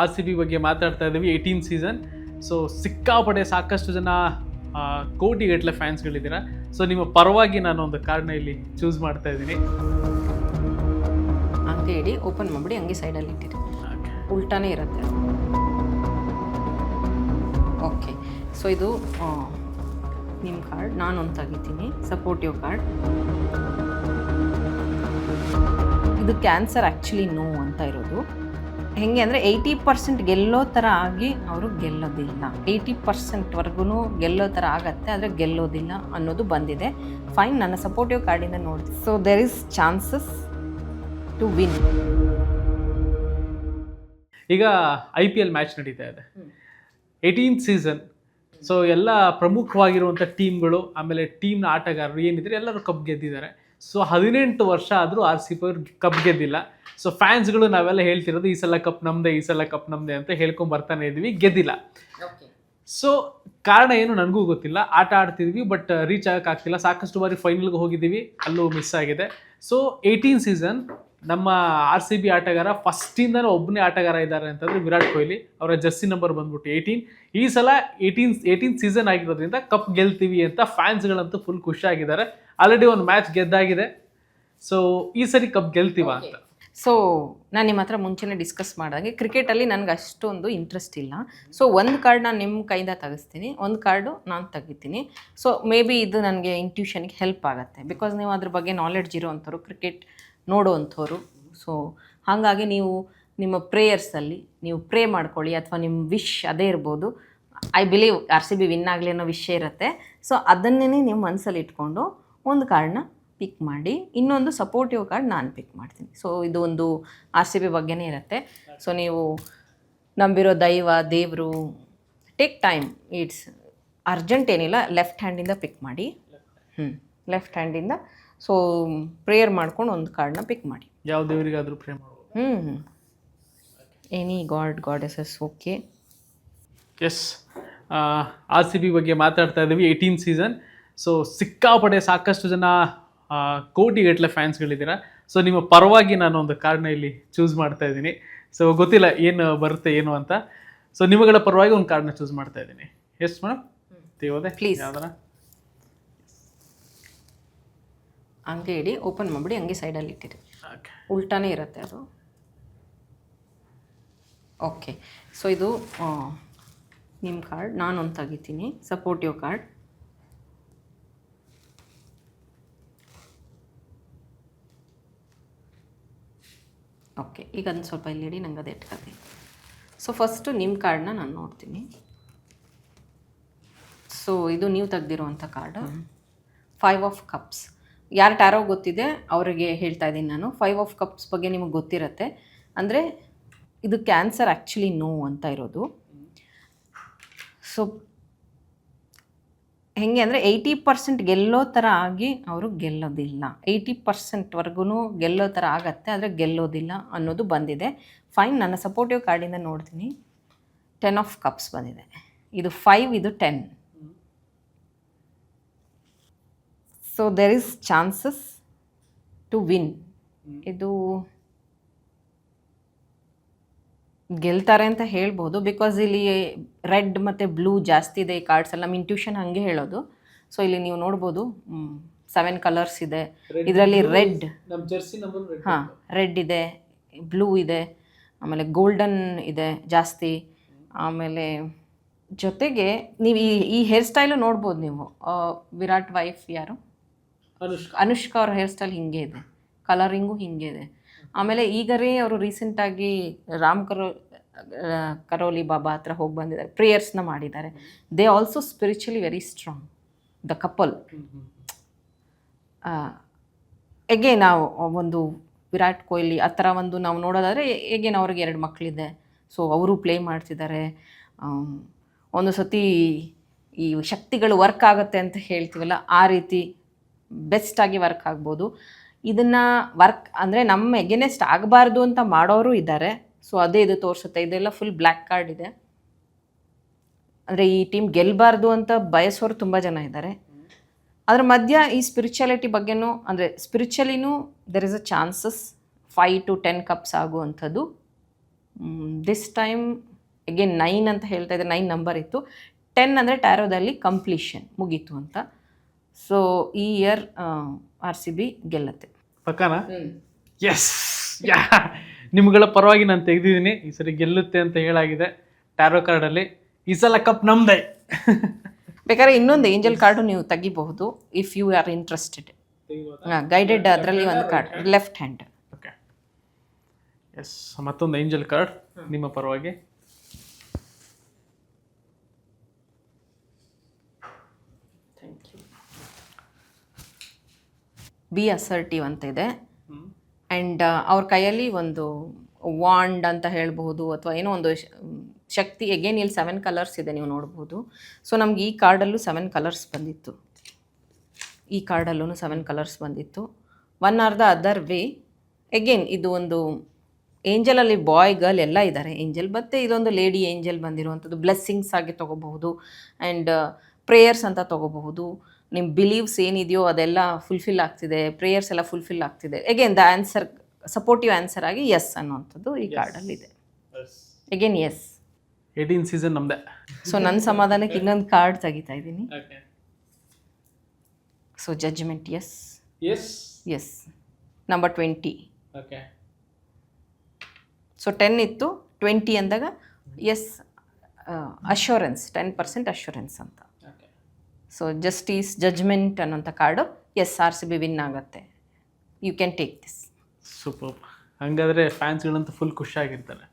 R C B ಬಗ್ಗೆ ಮಾತಾಡ್ತಾ ಇದ್ದೀವಿ ಏಯ್ಟೀನ್ ಸೀಸನ್ ಸೊ ಸಿಕ್ಕಾಪಡೆ ಸಾಕಷ್ಟು ಜನ ಕೋಟಿಗಟ್ಟಲೆ ಫ್ಯಾನ್ಸ್ಗಳಿದ್ದೀರಾ. ಸೊ ನಿಮ್ಮ ಪರವಾಗಿ ನಾನು ಒಂದು ಕಾರ್ಡ್ನ ಇಲ್ಲಿ ಚೂಸ್ ಮಾಡ್ತಾ ಇದ್ದೀನಿ. ಹಂಗೆ ಇಡಿ ಓಪನ್ ಮಾಡಿಬಿಡಿ ಹಂಗೆ ಸೈಡಲ್ಲಿ ಇಟ್ಟಿರಿ. ಉಲ್ಟಾನೇ ಇರುತ್ತೆ. ಓಕೆ ಸೊ ಇದು ನಿಮ್ಮ ಕಾರ್ಡ್ ನಾನು ಒಂದು ತೆಗಿತೀನಿ. ಸಪೋರ್ಟಿವ್ ಕಾರ್ಡ್ ಇದು ಕ್ಯಾನ್ಸರ್ ಆ್ಯಕ್ಚುಲಿ ನೋ ಅಂತ ಇರೋದು. ಹೆಂಗೆ ಅಂದರೆ ಏಯ್ಟಿ ಪರ್ಸೆಂಟ್ ಗೆಲ್ಲೋ ಥರ ಆಗಿ ಅವರು ಗೆಲ್ಲೋದಿಲ್ಲ. ಏಯ್ಟಿ ಪರ್ಸೆಂಟ್ವರೆಗೂ ಗೆಲ್ಲೋ ಥರ ಆಗತ್ತೆ, ಆದರೆ ಗೆಲ್ಲೋದಿಲ್ಲ ಅನ್ನೋದು ಬಂದಿದೆ. ಫೈನ್ ನನ್ನ ಸಪೋರ್ಟಿವ್ ಕಾರ್ಡಿಂದ ನೋಡಿದೆ so there is chances to win ಈಗ ಐ ಪಿ ಎಲ್ ಮ್ಯಾಚ್ ನಡೀತಾ ಇದೆ. ಏಯ್ಟೀನ್ ಸೀಸನ್ ಸೊ ಎಲ್ಲ ಪ್ರಮುಖವಾಗಿರುವಂಥ ಟೀಮ್ಗಳು ಆಮೇಲೆ ಟೀಮ್ನ ಆಟಗಾರರು ಏನಿದ್ರೆ ಎಲ್ಲರೂ ಕಪ್ ಗೆದ್ದಿದ್ದಾರೆ. ಸೊ ಹದಿನೆಂಟು ವರ್ಷ ಆದರೂ ಆರ್ ಸಿ ಪಿ ಅವ್ರು ಕಪ್ ಗೆದ್ದಿಲ್ಲ. ಸೊ ಫ್ಯಾನ್ಸ್ಗಳು ನಾವೆಲ್ಲ ಹೇಳ್ತಿರೋದು ಈ ಸಲ ಕಪ್ ನಮ್ದೆ ಈ ಸಲ ಕಪ್ ನಮ್ದೆ ಅಂತ ಹೇಳ್ಕೊಂಡು ಬರ್ತಾನೆ ಇದ್ವಿ ಗೆದ್ದಿಲ್ಲ. ಸೊ ಕಾರಣ ಏನು ನನಗೂ ಗೊತ್ತಿಲ್ಲ. ಆಟ ಆಡ್ತಿದ್ವಿ ಬಟ್ ರೀಚ್ ಆಗಕ್ಕೆ ಆಗ್ತಿಲ್ಲ. ಸಾಕಷ್ಟು ಬಾರಿ ಫೈನಲ್ಗೆ ಹೋಗಿದ್ದೀವಿ ಅಲ್ಲೂ ಮಿಸ್ ಆಗಿದೆ. ಸೊ ಏಯ್ಟೀನ್ ಸೀಸನ್ ನಮ್ಮ ಆರ್ ಸಿ ಬಿ ಆಟಗಾರ ಫಸ್ಟಿಂದನೂ ಒಬ್ಬನೇ ಆಟಗಾರ ಇದ್ದಾರೆ ಅಂತಂದರೆ ವಿರಾಟ್ ಕೊಹ್ಲಿ. ಅವರ ಜರ್ಸಿ ನಂಬರ್ ಬಂದ್ಬಿಟ್ಟು ಏಯ್ಟೀನ್ ಈ ಸಲ ಏಯ್ಟೀನ್ ಏಯ್ಟೀನ್ ಸೀಸನ್ ಆಗಿರೋದ್ರಿಂದ ಕಪ್ ಗೆಲ್ತೀವಿ ಅಂತ ಫ್ಯಾನ್ಸ್ಗಳಂತೂ ಫುಲ್ ಖುಷಿಯಾಗಿದ್ದಾರೆ ಆಲ್ರೆಡಿ ಒಂದು ಮ್ಯಾಚ್ ಗೆದ್ದಾಗಿದೆ. ಸೊ ಈ ಸರಿ ಕಪ್ ಗೆಲ್ತೀವ ಅಂತ. ಸೊ ನಾನು ನಿಮ್ಮ ಹತ್ರ ಮುಂಚೆನೇ ಡಿಸ್ಕಸ್ ಮಾಡಿದಾಗೆ ಕ್ರಿಕೆಟಲ್ಲಿ ನನಗೆ ಅಷ್ಟೊಂದು ಇಂಟ್ರೆಸ್ಟ್ ಇಲ್ಲ. ಸೊ ಒಂದು ಕಾರ್ಡ್ ನಾನು ನಿಮ್ಮ ಕೈಯಿಂದ ತೆಗಿಸ್ತೀನಿ. ಒಂದು ಕಾರ್ಡು ನಾನು ತೆಗಿತೀನಿ. ಸೊ ಮೇ ಬಿ ಇದು ನನಗೆ ಇಂಟ್ಯೂಷನ್ಗೆ ಹೆಲ್ಪ್ ಆಗುತ್ತೆ. ಬಿಕಾಸ್ ನೀವು ಅದ್ರ ಬಗ್ಗೆ ನಾಲೆಡ್ಜ್ ಇರೋವಂಥವ್ರು ಕ್ರಿಕೆಟ್ ನೋಡೋವಂಥವ್ರು ಸೊ ಹಾಗಾಗಿ ನೀವು ನಿಮ್ಮ ಪ್ರೇಯರ್ಸಲ್ಲಿ ನೀವು ಪ್ರೇ ಮಾಡ್ಕೊಳ್ಳಿ. ಅಥವಾ ನಿಮ್ಮ ವಿಶ್ ಅದೇ ಇರ್ಬೋದು. I believe R C B win ಆಗಲಿ ಅನ್ನೋ ವಿಷಯ ಇರುತ್ತೆ. ಸೊ ಅದನ್ನೇ ನೀವು ಮನಸ್ಸಲ್ಲಿ ಇಟ್ಕೊಂಡು ಒಂದು ಕಾರ್ಡ್ನ ಪಿಕ್ ಮಾಡಿ ಇನ್ನೊಂದು ಸಪೋರ್ಟಿವ್ ಕಾರ್ಡ್ ನಾನು ಪಿಕ್ ಮಾಡ್ತೀನಿ. ಸೊ ಇದು ಒಂದು ಆರ್ ಸಿ ಬಿ ಬಗ್ಗೆನೇ ಇರುತ್ತೆ. ಸೊ ನೀವು ನಂಬಿರೋ ದೈವ ದೇವರು ಟೇಕ್ ಟೈಮ್ ಇಟ್ಸ್ ಅರ್ಜೆಂಟ್ ಏನಿಲ್ಲ ಲೆಫ್ಟ್ ಹ್ಯಾಂಡಿಂದ ಪಿಕ್ ಮಾಡಿ. ಹ್ಞೂ ಲೆಫ್ಟ್ ಹ್ಯಾಂಡಿಂದ ಸೊ ಪ್ರೇಯರ್ ಮಾಡ್ಕೊಂಡು ಒಂದು ಕಾರ್ಡ್ನ ಪಿಕ್ ಮಾಡಿ. ಯಾವ ದೇವರಿಗಾದರೂ ಪ್ರೇ ಮಾಡ್ಬೋದು. ಹ್ಞೂ any god goddesses okay yes R C B ಬಗ್ಗೆ ಮಾತಾಡ್ತಾ ಇದ್ದೀವಿ ಏಯ್ಟೀನ್ ಸೀಸನ್ ಸೊ ಸಿಕ್ಕಾಪಡೆ ಸಾಕಷ್ಟು ಜನ ಕೋಟಿಗಟ್ಟಲೆ ಫ್ಯಾನ್ಸ್ಗಳಿದ್ದೀರಾ? ಸೊ ನಿಮ್ಮ ಪರವಾಗಿ ನಾನು ಒಂದು ಕಾರ್ಡ್ನ ಇಲ್ಲಿ ಚೂಸ್ ಮಾಡ್ತಾ ಇದ್ದೀನಿ. ಸೊ ಗೊತ್ತಿಲ್ಲ ಏನು ಬರುತ್ತೆ ಏನು ಅಂತ. ಸೊ ನಿಮಗಳ ಪರವಾಗಿ ಒಂದು ಕಾರ್ಡ್ನ ಚೂಸ್ ಮಾಡ್ತಾ ಇದ್ದೀನಿ. ಎಸ್ ಮೇಡಮ್ ಪ್ಲೀಸ್ ಯಾವ್ದಾರ ಹಂಗೆ ಇಡಿ ಓಪನ್ ಮಾಡಿಬಿಡಿ ಹಂಗೆ ಸೈಡಲ್ಲಿ ಇಟ್ಟಿರಿ. ಓಕೆ ಉಲ್ಟಾನೇ ಇರುತ್ತೆ ಅದು. ಓಕೆ ಸೊ ಇದು ನಿಮ್ಮ ಕಾರ್ಡ್ ನಾನೊಂದು ತೆಗಿತೀನಿ. ಸಪೋರ್ಟಿವ್ ಕಾರ್ಡ್ ಓಕೆ ಈಗ ಅದನ್ನು ಸ್ವಲ್ಪ ಇಲ್ಲಿ ಇಡಿ ನಂಗೆ ಅದು ಇಟ್ಕೊತೀನಿ ಸೊ ಫಸ್ಟು ನಿಮ್ಮ ಕಾರ್ಡನ್ನ ನಾನು ನೋಡ್ತೀನಿ. ಸೊ ಇದು ನೀವು ತೆಗ್ದಿರುವಂಥ ಕಾರ್ಡ್ ಫೈವ್ ಆಫ್ ಕಪ್ಸ್ ಯಾರು ಟ್ಯಾರೋ ಗೊತ್ತಿದೆ ಅವರಿಗೆ ಹೇಳ್ತಾ ಇದ್ದೀನಿ ನಾನು. ಫೈವ್ ಆಫ್ ಕಪ್ಸ್ ಬಗ್ಗೆ ನಿಮಗೆ ಗೊತ್ತಿರತ್ತೆ. ಅಂದರೆ ಇದು ಕ್ಯಾನ್ಸರ್ ಆ್ಯಕ್ಚುಲಿ ನೋ ಅಂತ ಇರೋದು. ಸೊ ಹೆಂಗೆ ಅಂದರೆ ಏಯ್ಟಿ ಪರ್ಸೆಂಟ್ ಗೆಲ್ಲೋ ಥರ ಆಗಿ ಅವರು ಗೆಲ್ಲೋದಿಲ್ಲ. ಏಯ್ಟಿ ಪರ್ಸೆಂಟ್ವರೆಗೂ ಗೆಲ್ಲೋ ಥರ ಆಗತ್ತೆ ಆದರೆ ಗೆಲ್ಲೋದಿಲ್ಲ ಅನ್ನೋದು ಬಂದಿದೆ. ಫೈನ್ ನನ್ನ ಸಪೋರ್ಟಿವ್ ಕಾರ್ಡಿಂದ ನೋಡ್ತೀನಿ. ಟೆನ್ ಆಫ್ ಕಪ್ಸ್ ಬಂದಿದೆ. ಇದು ಫೈವ್ ಇದು ten so there is chances to win ಇದು ಗೆಲ್ತಾರೆ ಅಂತ ಹೇಳ್ಬೋದು. ಬಿಕಾಸ್ ಇಲ್ಲಿ ರೆಡ್ ಮತ್ತು ಬ್ಲೂ ಜಾಸ್ತಿ ಇದೆ ಈ ಕಾರ್ಡ್ಸ್ ಎಲ್ಲ ನಮ್ಮ ಇಂಟ್ಯೂಷನ್ ಹಾಗೆ ಹೇಳೋದು. ಸೊ ಇಲ್ಲಿ ನೀವು ನೋಡ್ಬೋದು ಸೆವೆನ್ ಕಲರ್ಸ್ ಇದೆ. ಇದರಲ್ಲಿ ರೆಡ್ ಹಾಂ ರೆಡ್ ಇದೆ ಬ್ಲೂ ಇದೆ ಆಮೇಲೆ ಗೋಲ್ಡನ್ ಇದೆ ಜಾಸ್ತಿ. ಆಮೇಲೆ ಜೊತೆಗೆ ನೀವು ಈ ಈ ಹೇರ್ ಸ್ಟೈಲು ನೋಡ್ಬೋದು ನೀವು. ವಿರಾಟ್ ವೈಫ್ ಯಾರು? ಅನುಷ್ಕಾ. ಅನುಷ್ಕಾ ಅವ್ರ ಹೇರ್ ಸ್ಟೈಲ್ ಹಿಂಗೆ ಇದೆ. ಕಲರಿಂಗು ಹಿಂಗೆ ಇದೆ. ಆಮೇಲೆ ಈಗರೇ ಅವರು ರೀಸೆಂಟಾಗಿ ರಾಮ್ ಕರೋ ಕರೋಲಿ ಬಾಬಾ ಹತ್ರ ಹೋಗಿ ಬಂದಿದ್ದಾರೆ ಪ್ರೇಯರ್ಸ್ನ ಮಾಡಿದ್ದಾರೆ. They also spiritually very strong the couple ಹೇಗೆ ನಾವು ಒಂದು ವಿರಾಟ್ ಕೊಹ್ಲಿ ಆ ಥರ ಒಂದು ನಾವು ನೋಡೋದಾದರೆ ಹೇಗೇನು ಅವ್ರಿಗೆ ಎರಡು ಮಕ್ಕಳಿದೆ ಸೊ ಅವರು ಪ್ಲೇ ಮಾಡ್ತಿದ್ದಾರೆ. ಒಂದು ಸತಿ ಈ ಶಕ್ತಿಗಳು ವರ್ಕ್ ಆಗುತ್ತೆ ಅಂತ ಹೇಳ್ತೀವಲ್ಲ ಆ ರೀತಿ ಬೆಸ್ಟಾಗಿ ವರ್ಕ್ ಆಗ್ಬೋದು. ಇದನ್ನು ವರ್ಕ್ ಅಂದರೆ ನಮ್ಮ ಎಗೆನೆಸ್ಟ್ ಆಗಬಾರ್ದು ಅಂತ ಮಾಡೋರು ಇದ್ದಾರೆ ಸೊ ಅದೇ ಇದು ತೋರಿಸುತ್ತೆ. ಇದೆಲ್ಲ ಫುಲ್ ಬ್ಲ್ಯಾಕ್ ಕಾರ್ಡ್ ಇದೆ. ಅಂದರೆ ಈ ಟೀಮ್ ಗೆಲ್ಲಬಾರ್ದು ಅಂತ ಬಯಸೋರು ತುಂಬ ಜನ ಇದ್ದಾರೆ ಅದರ ಮಧ್ಯ ಈ ಸ್ಪಿರಿಚುಯಾಲಿಟಿ ಬಗ್ಗೆನೂ, ಅಂದರೆ ಸ್ಪಿರಿಚುಯಲಿನೂ there is a chances five to ten cups ಆಗುವಂಥದ್ದು. ದಿಸ್ ಟೈಮ್ ಅಗೇನ್ ನೈನ್ ಅಂತ ಹೇಳ್ತಾ ಇದ್ದಾರೆ. ನೈನ್ ನಂಬರ್ ಇತ್ತು. ಟೆನ್ ಅಂದರೆ ಟ್ಯಾರೋದಲ್ಲಿ ಕಂಪ್ಲೀಷನ್ ಮುಗೀತು ಅಂತ. ಸೊ ಈ ಇಯರ್ ಆರ್ ಸಿ ಬಿ ಗೆಲ್ಲತ್ತೆ. ಪಕ್ಕನಾ? Yes yeah. ನಿಮ್ಗಳ ಪರವಾಗಿ ನಾನು ತೆಗೆದಿದ್ದೀನಿ. ಈ ಸರಿ ಗೆಲ್ಲುತ್ತೆ ಅಂತ ಹೇಳಾಗಿದೆ ಟ್ಯಾರೋ ಕಾರ್ಡಲ್ಲಿ. ಈ ಸಲ ಕಪ್ ನಮ್ದೆ. ಬೇಕಾದ್ರೆ ಇನ್ನೊಂದು ಏಂಜಲ್ ಕಾರ್ಡು ನೀವು ತೆಗಿಬಹುದು if you are interested guided ಅದರಲ್ಲಿ ಒಂದು card left hand okay yes ಮತ್ತೊಂದು ಏಂಜಲ್ ಕಾರ್ಡ್ ನಿಮ್ಮ ಪರವಾಗಿ. ಬಿ ಅಸರ್ಟಿವ್ ಅಂತ ಇದೆ. ಆ್ಯಂಡ್ ಅವ್ರ ಕೈಯಲ್ಲಿ ಒಂದು ವಾಂಡ್ ಅಂತ ಹೇಳಬಹುದು ಅಥವಾ ಏನೋ ಒಂದು ಶಕ್ತಿ ಎಗೇನ್ ಇಲ್ಲಿ ಸೆವೆನ್ ಕಲರ್ಸ್ ಇದೆ ನೀವು ನೋಡ್ಬೋದು ಸೊ ನಮ್ಗೆ ಈ ಕಾರ್ಡಲ್ಲೂ ಸೆವೆನ್ ಕಲರ್ಸ್ ಬಂದಿತ್ತು. ಈ ಕಾರ್ಡಲ್ಲೂ ಸೆವೆನ್ ಕಲರ್ಸ್ ಬಂದಿತ್ತು. One or the other way again ಇದು ಒಂದು ಏಂಜಲಲ್ಲಿ ಬಾಯ್ ಗರ್ಲ್ ಎಲ್ಲ ಇದ್ದಾರೆ. ಏಂಜಲ್ ಮತ್ತು ಇದೊಂದು ಲೇಡಿ ಏಂಜಲ್ ಬಂದಿರುವಂಥದ್ದು. ಬ್ಲೆಸ್ಸಿಂಗ್ಸ್ ಆಗಿ ತೊಗೋಬಹುದು. ಆ್ಯಂಡ್ ಪ್ರೇಯರ್ಸ್ ಅಂತ ತೊಗೋಬಹುದು. ನಿಮ್ಮ ಬಿಲೀವ್ಸ್ ಏನಿದೆಯೋ ಅದೆಲ್ಲ ಫುಲ್ಫಿಲ್ ಆಗ್ತಿದೆ ಪ್ರೇಯರ್ಸ್ ಎಲ್ಲ ಫುಲ್ಫಿಲ್ ಆಗ್ತಿದೆ. Again the answer supportive answer ಆಗಿ ಎಸ್ ಅನ್ನುವಂಥದ್ದು ಈ ಕಾರ್ಡಲ್ಲಿದೆ ಎಗೇನ್ ಎಸ್ ಏಯ್ಟೀನ್ ಸೀಸನ್ ನಮ್ದೆ. ಸೊ ನನ್ನ ಸಮಾಧಾನಕ್ಕೆ ಇನ್ನೊಂದು ಕಾರ್ಡ್ ತೆಗಿತಾ ಇದ್ದೀನಿ. So judgement yes yes yes number twenty okay so ten ಇತ್ತು. ಟ್ವೆಂಟಿ ಅಂದಾಗ yes assurance ten percent assurance ಅಂತ. ಸೊ ಜಸ್ಟಿಸ್ ಜಜ್ಮೆಂಟ್ ಅನ್ನೋಂಥ card yes R C B win ಆಗುತ್ತೆ. You can take this super ಹಂಗಾದರೆ ಫ್ಯಾನ್ಸ್ಗಳಂತೂ full ಖುಷಿಯಾಗಿರ್ತಾರೆ